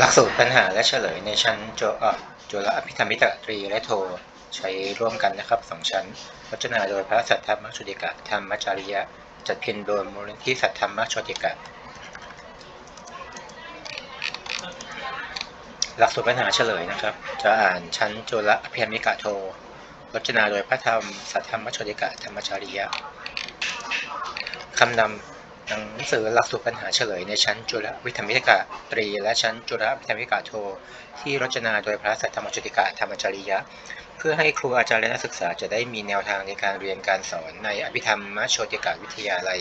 หลักสูตรปัญหาและเฉลยในชั้นโจจุลอภิธรรมิกตรีและโท ใช้ร่วมกันนะครับสองชั้นรจนาโดยพระสัทธรรมชุติกะธรรมจาริยะ จัดพิมพ์โดยมูลนิธิสัทธรรมชุติกะ หลักสูตรปัญหาเฉลยนะครับ จะอ่านชั้นจุลอภิธรรมิกะโทรจนาโดยพระธรรมสัทธรรมชุติกะธรรมจาริยะคำนำ หนังสือหลักสูตรปัญหาเฉลยในชั้นจุลวิทยามิกะตรี และชั้นจุลวิทยามิกะโท ที่รจนาโดยพระสัทธรรมจุติกะธรรมจริยะ เพื่อให้ครูอาจารย์และนักศึกษาจะได้มีแนวทางในการเรียนการสอนในอภิธรรมโชติกะวิทยาลัย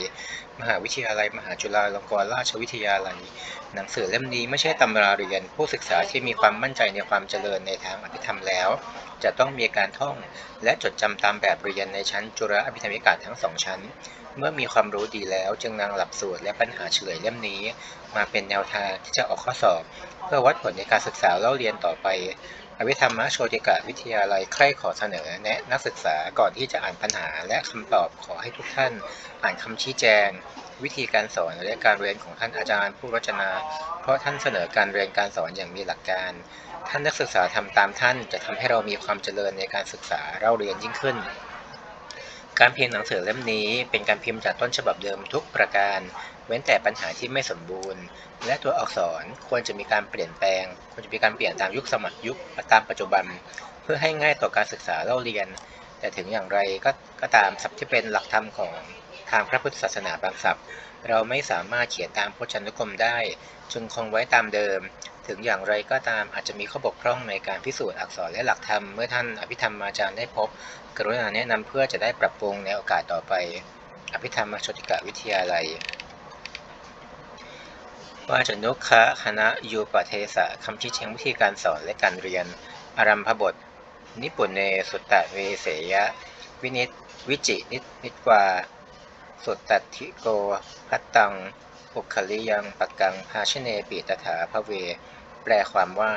มหาวิทยาลัย มหาจุฬาลงกรณราชวิทยาลัย หนังสือเล่มนี้ไม่ใช่ตำราเรียนผู้ศึกษาที่มีความมั่นใจในความเจริญในทางอภิธรรมแล้ว จะต้องมีการท่อง และจดจำตามแบบเรียนในชั้นจุลอภิธรรมิกะทั้งสองชั้น เมื่อมีความรู้ดีแล้วจึงนำหลักสูตรและปัญหาเฉลยเล่มนี้ มาเป็นแนวทางที่จะออกข้อสอบ เพื่อวัดผลในการศึกษาเล่าเรียนต่อไปอวิธรรมโชติกะวิทยาลัยใคร่ขอเสนอแนะนักศึกษาก่อนที่จะอ่านปัญหาและคำตอบขอให้ทุกท่าน อ่านคำชี้แจง วิธีการสอนและการเรียนของท่านอาจารย์ผู้รจนา เพราะท่านเสนอการเรียนการสอนอย่างมีหลักการ ท่านนักศึกษาทำตามท่านจะทำให้เรามีความเจริญในการศึกษาเล่าเรียนยิ่งขึ้น การพิมพ์หนังสือเล่มนี้เป็นการพิมพ์จากต้นฉบับเดิมทุกประการ เว้นแต่ปัญหาที่ไม่สมบูรณ์ และตัวอักษรควรจะมีการเปลี่ยนแปลง ควรจะมีการเปลี่ยนตามยุคสมัยยุคตามปัจจุบัน เพื่อให้ง่ายต่อการศึกษาเล่าเรียน แต่ถึงอย่างไรก็ก็ตามศัพท์ที่เป็นหลักธรรมของทางพระพุทธศาสนาบางศัพท์ เราไม่สามารถเขียนตามพจนานุกรมได้ จึงคงไว้ตามเดิม ถึงอย่างไรก็ตามอาจจะมีข้อบกพร่องในการพิสูจน์อักษรและหลักธรรมเมื่อท่านอภิธรรมอาจารย์ได้พบ กรุณาแนะนำเพื่อจะได้ปรับปรุงในโอกาสต่อไป อภิธรรมชติกะวิทยาลัย ว่าจนุคะคณะยูปเทสะคำชี้แจงวิธีการสอนและการเรียน อารัมพบท นิปุเนสุตตะเวเสยะ วินิตวิจินินิตวา สุตตัทิโกพัตตังอุคลิยังปะกังภาชเนปิตถาพระเว แปลความว่า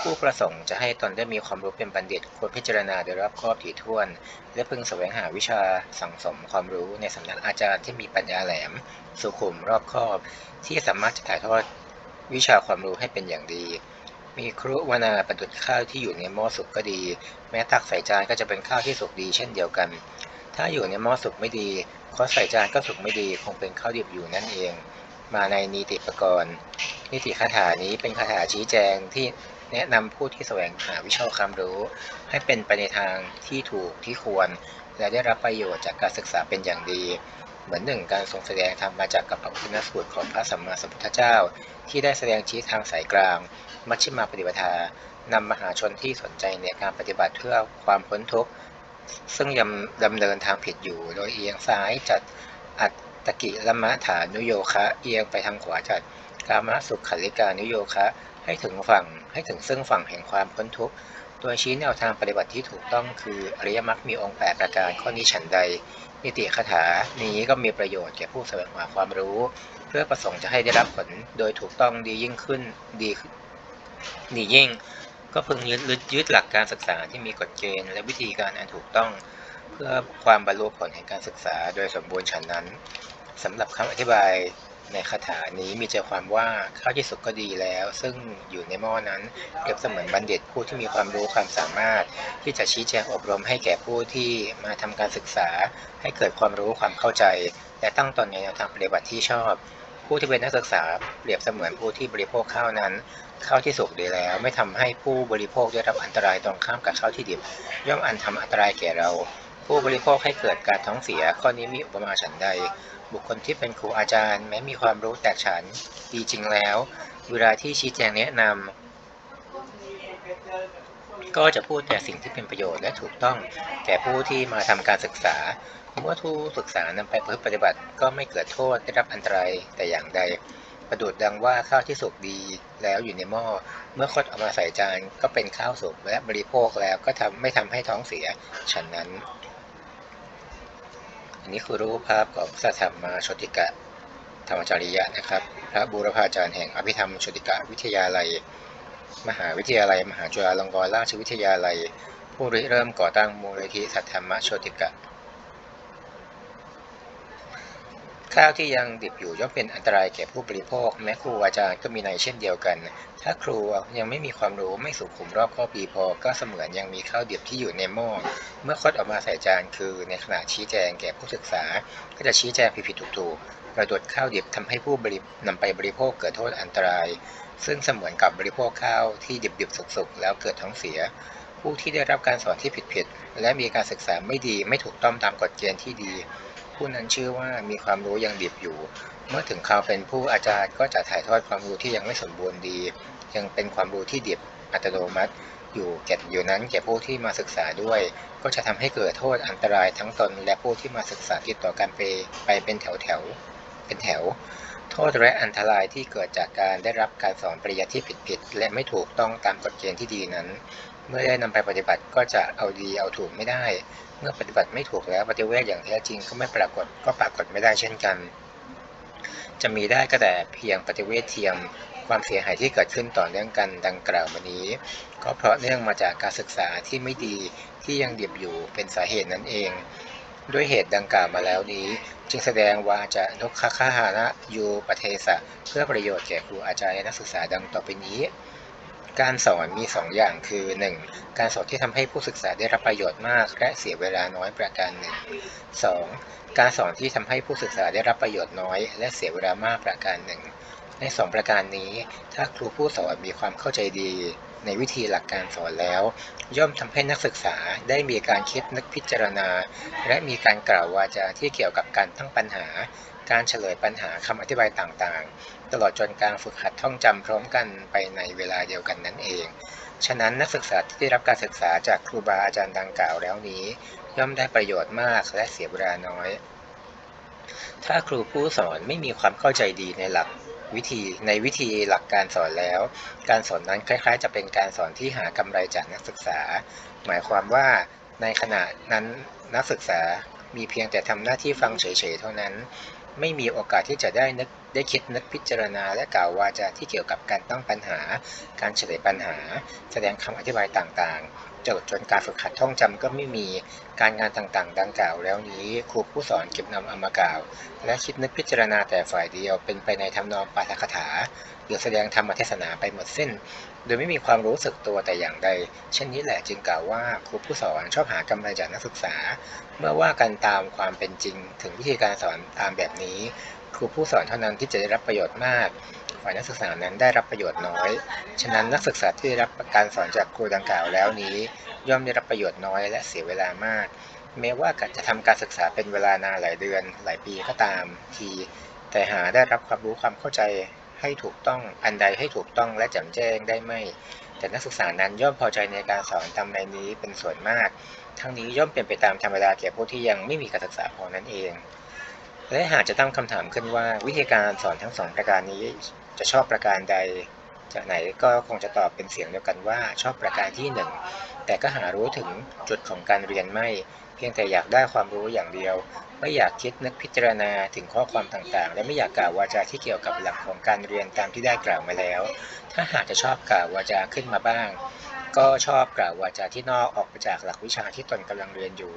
ผู้ประสงค์จะให้ตนได้มีความรู้เป็นบัณฑิต ควรพิจารณาโดยรอบครอบถี่ถ้วน และพึงแสวงหาวิชาสั่งสมความรู้ในสำนักอาจารย์ที่มีปัญญาแหลม สุขุมรอบครอบ ที่สามารถจะถ่ายทอดวิชาความรู้ให้เป็นอย่างดี มีครุวนาประดุดข้าวที่อยู่ในหม้อสุกก็ดี แม้ตักใส่จานก็จะเป็นข้าวที่สุกดีเช่นเดียวกัน ถ้าอยู่ในหม้อสุกไม่ดี คอใส่จานก็สุกไม่ดีคงเป็นข้าวดิบอยู่นั่นเอง มาในนีติปกรณ์นิติคาถานี้เป็นคาถาชี้แจงที่แนะนำผู้ที่แสวงหาวิชาความรู้ ให้เป็นไปในทางที่ถูกที่ควร และได้รับประโยชน์จากการศึกษาเป็นอย่างดี เหมือนหนึ่งการทรงแสดงธรรมมาจากกับพระพุทธสูตรของพระสัมมาสัมพุทธเจ้า ที่ได้แสดงชี้ทางสายกลาง มัชฌิมาปฏิปทานำมหาชนที่สนใจในการปฏิบัติเพื่อความพ้นทุกข์ ซึ่งยังดำเนินทางผิดอยู่ โดยเอียงซ้ายจัดอัตตกิลมะฐานุโยคะ เอียงไปทางขวาจัดกามสุขขัลิกานุโยคะ ให้ถึงฝั่งให้ถึงซึ่งฝั่งแห่งความพ้นทุกข์โดยชี้แนวทางปฏิบัติที่ถูกต้องคืออริยมรรคมีองค์ 8 ประการข้อนี้ฉันใด นิติคาถานี้ก็มีประโยชน์แก่ผู้แสวงหาความรู้ เพื่อประสงค์จะให้ได้รับผลโดยถูกต้องดียิ่งขึ้นดีดียิ่ง ก็พึงยึดหลักการศึกษาที่มีกฎเกณฑ์ และวิธีการอันถูกต้อง เพื่อความบรรลุผลแห่งการศึกษาโดยสมบูรณ์ฉันนั้นสำหรับคำอธิบายในคาถานี้มีใจความว่าข้าวที่สุกก็ดีแล้ว ซึ่งอยู่ในหม้อนั้นเปรียบเสมือนบัณฑิตผู้ที่มีความรู้ความสามารถ ที่จะชี้แจงอบรมให้แก่ผู้ที่มาทำการศึกษา ให้เกิดความรู้ความเข้าใจ และตั้งตนในแนวทางปฏิบัติที่ชอบ ผู้ที่เป็นนักศึกษาเปรียบเสมือนผู้ที่บริโภคข้าวนั้นข้าวที่สุกดีแล้ว ไม่ทำให้ผู้บริโภคได้รับอันตรายตรงข้ามกับข้าวที่ดิบ ย่อมอันทำอันตรายแก่เรา ผู้บริโภคให้เกิดการท้องเสีย ข้อนี้มีอุปมาฉันใด บุคคลที่เป็นครูอาจารย์ แม้มีความรู้แตกฉานดีจริงแล้ว เวลาที่ชี้แจงแนะนำ ก็จะพูดแต่สิ่งที่เป็นประโยชน์และถูกต้องแก่ผู้ที่มาทำการศึกษา เมื่อผู้ศึกษานำไปปฏิบัติ ก็ไม่เกิดโทษได้รับอันตรายแต่อย่างใด ประดุดดังว่าข้าวที่สุกดีแล้วอยู่ในหม้อ เมื่อคดเอามาใส่จานก็เป็นข้าวสุกและบริโภคแล้วก็ทำไม่ทำให้ท้องเสียฉะนั้น อันนี้คือรูปภาพของสัทธรรมาชติกะธรรมจริยะนะครับ พระบูรพาจารย์แห่งอภิธรรมชติกะวิทยาลัย มหาวิทยาลัย มหาจุฬาลงกรณราชวิทยาลัย ผู้ริเริ่มก่อตั้งมูลนิธิสัทธรรมโชติกะ ข้าวที่ยังดิบอยู่ย่อมเป็นอันตรายแก่ผู้บริโภค แม้ครูอาจารย์ก็มีในเช่นเดียวกัน ถ้าครูยังไม่มีความรู้ไม่สุขุมรอบคอบดีพอ ก็เสมือนยังมีข้าวดิบที่อยู่ในหม้อเมื่อคดออกมาใส่จานคือในขณะชี้แจงแก่ผู้ศึกษา ก็จะชี้แจงผิดๆถูกๆประดดข้าวดิบทำให้ผู้บรินำไปบริโภคเกิดโทษอันตราย ซึ่งเสมือนกับบริโภคข้าวที่ดิบๆสุกๆ แล้วเกิดท้องเสีย ผู้ที่ได้รับการสอนที่ผิดๆและมีการศึกษาไม่ดีไม่ถูกต้องตามกฎเกณฑ์ที่ดี ผู้นั้นชื่อว่ามีความรู้ยังดิบอยู่ เมื่อถึงคราวเป็นผู้อาจารย์ก็จะถ่ายทอดความรู้ที่ยังไม่สมบูรณ์ดี ยังเป็นความรู้ที่ดิบอัตโนมัติอยู่แก่อยู่นั้นแก่ผู้ที่มาศึกษาด้วย ก็จะทำให้เกิดโทษอันตรายทั้งตนและผู้ที่มาศึกษาติดต่อกันไปไปเป็นแถวแถวเป็นแถว โทษและอันตรายที่เกิดจากการได้รับการสอนปริยัติที่ผิดๆและไม่ถูกต้องตามกฎเกณฑ์ที่ดีนั้น เมื่อได้นำไปปฏิบัติก็จะเอาดีเอาถูกไม่ได้ เมื่อปฏิบัติไม่ถูกแล้วปฏิเวทอย่างแท้จริงก็ไม่ปรากฏก็ปรากฏไม่ได้เช่นกัน จะมีได้ก็แต่เพียงปฏิเวทเทียมความเสียหายที่เกิดขึ้นต่อเนื่องกันดังกล่าวมานี้ ก็เพราะเนื่องมาจากการศึกษาที่ไม่ดีที่ยังเดิบอยู่เป็นสาเหตุนั่นเอง ด้วยเหตุดังกล่าวมาแล้วนี้ จึงแสดงว่าจะนกคาคาหานะยูปเทสะ เพื่อประโยชน์แก่ครูอาจารย์และนักศึกษาดังต่อไปนี้ การสอนมีสองอย่างคือ 1. การสอนที่ทำให้ผู้ศึกษาได้รับประโยชน์มากและเสียเวลาน้อยประการหนึ่ง 2. การสอนที่ทำให้ผู้ศึกษาได้รับประโยชน์น้อย และเสียเวลามากประการหนึ่งในสองประการนี้ ถ้าครูผู้สอนมีความเข้าใจดี ในวิธีหลักการสอนแล้ว ย่อมทำให้นักศึกษาได้มีการคิดนึกพิจารณา และมีการกล่าววาจาที่เกี่ยวกับการตั้งปัญหา การเฉลยปัญหาคำอธิบายต่างๆ ตลอดจนการฝึกหัดท่องจำพร้อมกันไปในเวลาเดียวกันนั่นเอง ฉะนั้นนักศึกษาที่ได้รับการศึกษาจากครูบาอาจารย์ดังกล่าวแล้วนี้ ย่อมได้ประโยชน์มากและเสียเวลาน้อยถ้าครูผู้สอนไม่มีความเข้าใจดีในหลัก วิธีในวิธีหลักการสอนแล้ว การสอนนั้นคล้าย ๆ จะเป็นการสอนที่หากำไรจากนักศึกษา หมายความว่าในขณะนั้นนักศึกษามีเพียงแต่ทำหน้าที่ฟังเฉยๆเท่านั้น ไม่มีโอกาสที่จะได้นึกได้คิดนึกพิจารณาและกล่าววาจาที่เกี่ยวกับการตั้งปัญหา การเฉลยปัญหา แสดงคำอธิบายต่างๆ จนจนการฝึกหัดท่องจำก็ไม่มีการงานต่างๆ ดังกล่าวแล้วนี้ครูผู้สอนเก็บนำเอามากล่าว และคิดนึกพิจารณาแต่ฝ่ายเดียวเป็นไปในทำนองปาฐกถา หรือแสดงธรรมเทศนาไปหมดสิ้น โดยไม่มีความรู้สึกตัวแต่อย่างใด เช่นนี้แหละจึงกล่าวว่าครูผู้สอนชอบหากำไรจากนักศึกษา เมื่อว่ากันตามความเป็นจริง ถึงวิธีการสอนตามแบบนี้ ครูผู้สอนเท่านั้นที่จะได้รับประโยชน์มาก ฝ่ายนักศึกษานั้นได้รับประโยชน์น้อย ฉะนั้นนักศึกษาที่ได้รับการสอนจากครูดังกล่าวแล้วนี้ ย่อมได้รับประโยชน์น้อยและเสียเวลามาก แม้ว่าจะทำการศึกษาเป็นเวลานานหลายเดือนหลายปีก็ตามที แต่หาได้รับความรู้ความเข้าใจให้ถูกต้องอันใดให้ถูกต้องและแจ่มแจ้งได้ไม่ แต่นักศึกษานั้นย่อมพอใจในการสอนตามในนี้เป็นส่วนมาก ทั้งนี้ย่อมเป็นไปตามธรรมดาแก่ผู้ที่ยังไม่มีการศึกษาพอนั่นเองและหากจะตั้งคำถามขึ้นว่าวิธีการสอนทั้งสองประการนี้ จะชอบประการใดจากไหนก็คงจะตอบเป็นเสียงเดียวกันว่าชอบประการที่หนึ่งแต่ก็หารู้ถึงจุดของการเรียนไม่ เพียงแต่อยากได้ความรู้อย่างเดียว ไม่อยากคิดนึกพิจารณาถึงข้อความต่างๆ และไม่อยากกล่าววาจาที่เกี่ยวกับหลักของการเรียนตามที่ได้กล่าวมาแล้ว ถ้าหากจะชอบกล่าววาจาขึ้นมาบ้าง ก็ชอบกล่าววาจาที่นอกออกไปจากหลักวิชาที่ตนกำลังเรียนอยู่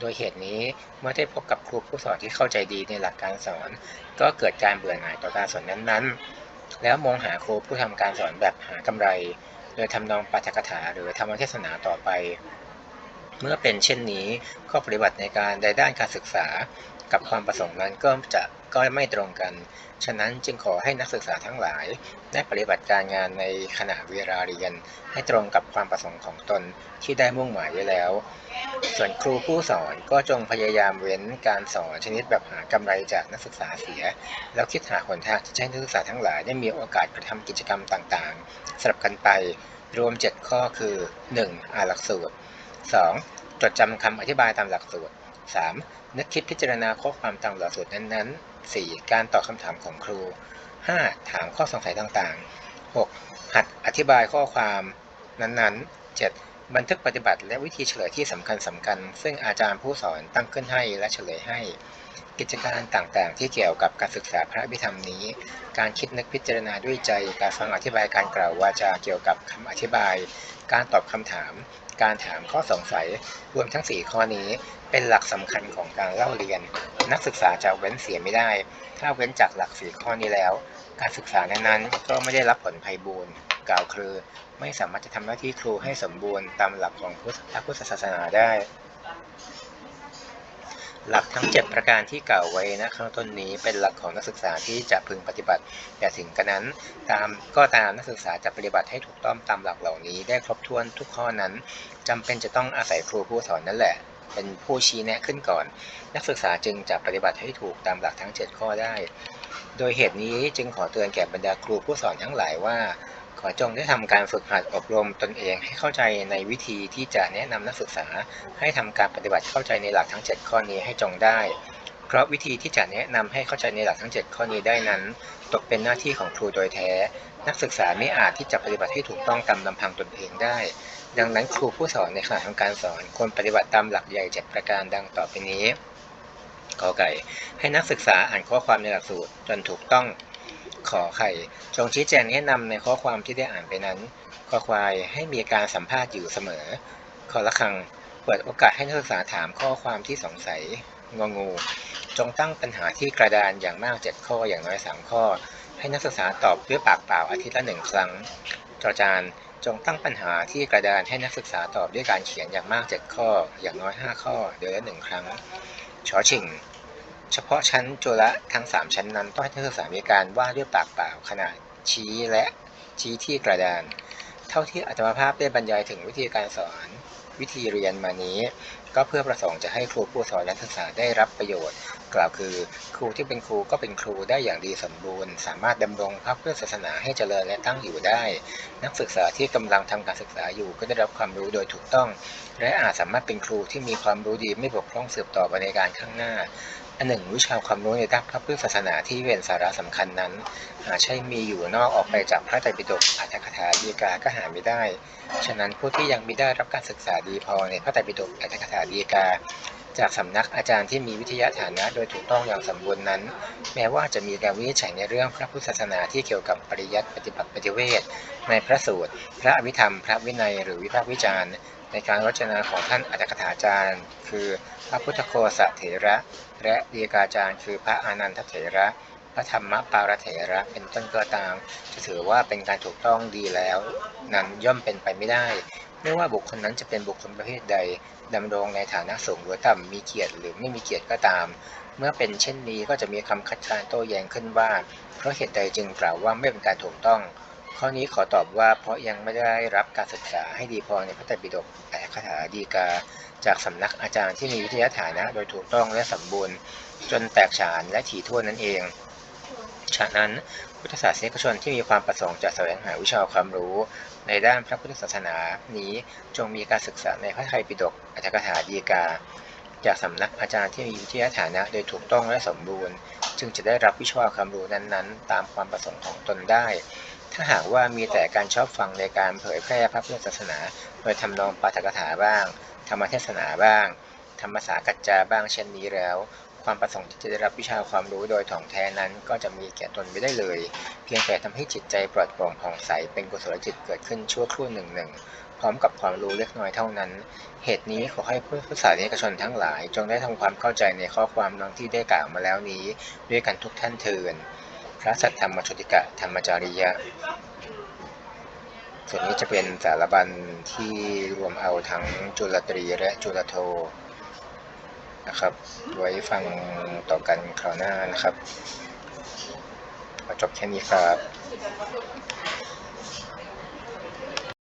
โดยเหตุนี้เมื่อได้พบกับครูผู้สอนที่เข้าใจดีในหลักการสอน ก็เกิดการเบื่อหน่ายต่อการสอนนั้นๆ แล้วมองหาครูผู้ทำการสอนแบบหากำไร โดยทำนองปาฐกถาหรือธรรมเทศนาต่อไป เมื่อเป็นเช่นนี้ข้อปฏิบัติในการในด้านการศึกษากับความประสงค์นั้นก็จะ ก็ไม่ตรงกัน ฉะนั้นจึงขอให้นักศึกษาทั้งหลาย ได้ปฏิบัติการงานในขณะเวลาเรียน ให้ตรงกับความประสงค์ของตนที่ได้มุ่งหมายไว้แล้ว ส่วนครูผู้สอนก็จงพยายามเว้นการสอนชนิดแบบหากำไรจากนักศึกษาเสีย แล้วคิดหาหนทางที่จะให้นักศึกษาทั้งหลายได้มีโอกาสกระทำกิจกรรมต่างๆสลับกันไปรวม 7 ข้อคือ 1. อ่านหลักสูตร 2. จดจำคำอธิบายตามหลักสูตร 3. นึกคิดพิจารณาข้อความตามหลักสูตรนั้นๆ 4. การตอบคำถามของครู 5. ถามข้อสงสัยต่างๆ 6. หัดอธิบายข้อความนั้นๆ 7. บันทึกปฏิบัติและวิธีเฉลยที่สำคัญสำคัญ ซึ่งอาจารย์ผู้สอนตั้งขึ้นให้และเฉลยให้ กิจการต่างๆ ที่เกี่ยวกับการศึกษาพระพิธรรมนี้ การคิดนึกพิจารณาด้วยใจ การฟังอธิบายการกล่าววาจาเกี่ยวกับคำอธิบาย การตอบคำถาม การถามข้อสงสัยรวมทั้ง 4 ข้อนี้ เป็นหลักสำคัญของการเล่าเรียน นักศึกษาจะเว้นเสียไม่ได้ ถ้าเว้นจากหลัก 4 ข้อนี้แล้ว การศึกษานั้นๆก็ไม่ได้รับผลไพบูรณ์กล่าวคือ ไม่สามารถจะทำหน้าที่ครูให้สมบูรณ์ตามหลักของพระพุทธศาสนาได้ หลักทั้ง 7 ประการที่กล่าวไว้นะข้างต้นนี้เป็นหลักของนักศึกษาที่จะพึงปฏิบัติ แต่ถึงกระนั้นตามก็ตามนักศึกษาจะปฏิบัติให้ถูกต้องตามหลักเหล่านี้ ได้ครบถ้วนทุกข้อนั้นจำเป็นจะต้องอาศัยครูผู้สอนนั่นแหละ เป็นผู้ชี้แนะขึ้นก่อน นักศึกษาจึงจะปฏิบัติให้ถูกตามหลักทั้ง 7 ข้อได้ โดยเหตุนี้จึงขอเตือนแก่บรรดาครูผู้สอนทั้งหลายว่า ขอจงได้ทำการฝึกหัดอบรมตนเองให้เข้าใจในวิธีที่จะแนะนำนักศึกษา ให้ทำการปฏิบัติเข้าใจในหลักทั้ง 7 ข้อนี้ให้จงได้ เพราะวิธีที่จะแนะนำให้เข้าใจในหลักทั้ง 7 ข้อนี้ได้นั้น ตกเป็นหน้าที่ของครูโดยแท้ นักศึกษาไม่อาจที่จะปฏิบัติให้ถูกต้องตามลำพังตนเองได้ ดังนั้นครูผู้สอนในขณะทำการสอนควรปฏิบัติตามหลักใหญ่ 7 ประการดังต่อไปนี้กอไก่ให้นักศึกษาอ่านข้อความในหลักสูตรจนถูกต้อง ขอไข่ จงชี้แจงแนะนำในข้อความที่ได้อ่านไปนั้นขอควายให้มีการสัมภาษณ์อยู่เสมอขอละคังเปิดโอกาสให้นักศึกษาถามข้อความที่สงสัยงงู จงตั้งปัญหาที่กระดานอย่างมาก 7 ข้ออย่างน้อย 3 ข้อ ให้นักศึกษาตอบด้วยปากเปล่าอาทิตย์ละหนึ่งครั้งจอจานจงตั้งปัญหาที่กระดานให้นักศึกษาตอบด้วยการเขียนอย่างมาก 7 ข้อ อย่างน้อย 5 ข้อเดือนละหนึ่งครั้งชอชิง เฉพาะชั้นจุลทั้ง 3 ชั้นนั้นต้องให้นักศึกษามีการวาดด้วยปากเปล่าขณะชี้และชี้ที่กระดาน เท่าที่อาตมาภาพได้บรรยายถึงวิธีการสอนวิธีเรียนมานี้ ก็เพื่อประสงค์จะให้ครูผู้สอนนักศึกษาได้รับประโยชน์ กล่าวคือ ครูที่เป็นครูก็เป็นครูได้อย่างดีสมบูรณ์ สามารถดำรงพระพุทธศาสนาให้เจริญและตั้งอยู่ได้ นักศึกษาที่กำลังทำการศึกษาอยู่ก็ได้รับความรู้โดยถูกต้อง และอาจสามารถเป็นครูที่มีความรู้ดีไม่บกพร่องสืบต่อไปในการข้างหน้า อันหนึ่งวิชาความรู้ในด้านพระพุทธศาสนาที่เป็นสาระสำคัญนั้น หาใช่มีอยู่นอกออกไปจากพระไตรปิฎกอัตถกถาดีกาก็หาไม่ได้ ฉะนั้นผู้ที่ยังไม่ได้รับการศึกษาดีพอในพระไตรปิฎกอัตถกถาดีกา จากสำนักอาจารย์ที่มีวิทยาฐานะโดยถูกต้องอย่างสมบูรณ์นั้น แม้ว่าจะมีการวินิจฉัยในเรื่องพระพุทธศาสนาที่เกี่ยวกับปริยัติปฏิบัติปฏิเวท ในพระสูตร พระอภิธรรม พระวินัย หรือวิพากษ์วิจารณ์ ในการรจนาของท่านอัตถกถาจารย์ คือพระพุทธโคสเถระ และดีกาจารย์ คือพระอานันทเถระ พระธรรมปารเถระเป็นต้นก็ตามจะถือว่าเป็นการถูกต้องดีแล้ว นั้นย่อมเป็นไปไม่ได้ไม่ว่าบุคคลนั้นจะเป็นบุคคลประเภทใดดำรงในฐานะสูงหรือต่ำมีเกียรติหรือไม่มีเกียรติก็ตาม เมื่อเป็นเช่นนี้ก็จะมีคำคัดค้านโต้แย้งขึ้นว่า เพราะเหตุใดจึงกล่าวว่าไม่เป็นการถูกต้อง ข้อนี้ขอตอบว่าเพราะยังไม่ได้รับการศึกษาให้ดีพอในพระไตรปิฎกแต่คาถาดีกาจากสำนักอาจารย์ที่มีวิทยาฐานะ โดยถูกต้องและสมบูรณ์ จนแตกฉานและถี่ถ้วนนั่นเอง ฉะนั้นพุทธศาสนิกชนที่มีความประสงค์จะแสวงหาวิชาความรู้ ในด้านพระพุทธศาสนานี้จงมีการศึกษาในพระไตรปิฎกอัตถกถาดีกา จากสำนักอาจารย์ที่มีวิทยาฐานะโดยถูกต้องและสมบูรณ์ จึงจะได้รับวิชาความรู้นั้นๆ ตามความประสงค์ของตนได้ ถ้าหากว่ามีแต่การชอบฟังในการเผยแพร่พระพุทธศาสนา โดยทำนองปาฐกถาบ้าง ธรรมเทศนาบ้าง ธรรมสากัจจาบ้างเช่นนี้แล้ว ความประสงค์ที่จะได้รับวิชาความรู้โดยถ่องแท้นั้น ก็จะมีแก่ตนไม่ได้เลย เพียงแต่ทำให้จิตใจปลอดโปร่งผ่องใสเป็นกุศลจิตเกิดขึ้นชั่วครู่หนึ่งหนึ่งพร้อมกับความรู้เล็กน้อยเท่านั้น เหตุนี้ขอให้ผู้ศาสนิกชนทั้งหลาย จงได้ทำความเข้าใจในข้อความดังที่ได้กล่าวมาแล้วนี้ ด้วยกันทุกท่านเทิน พระสัทธรรมชติกะธรรมจาริยะ ส่วนนี้จะเป็นสารบัญที่รวมเอาทั้งจุลตรีและจุลโทนะครับ ไว้ฟังต่อกันคราวหน้านะครับ ขอจบแค่นี้ครับ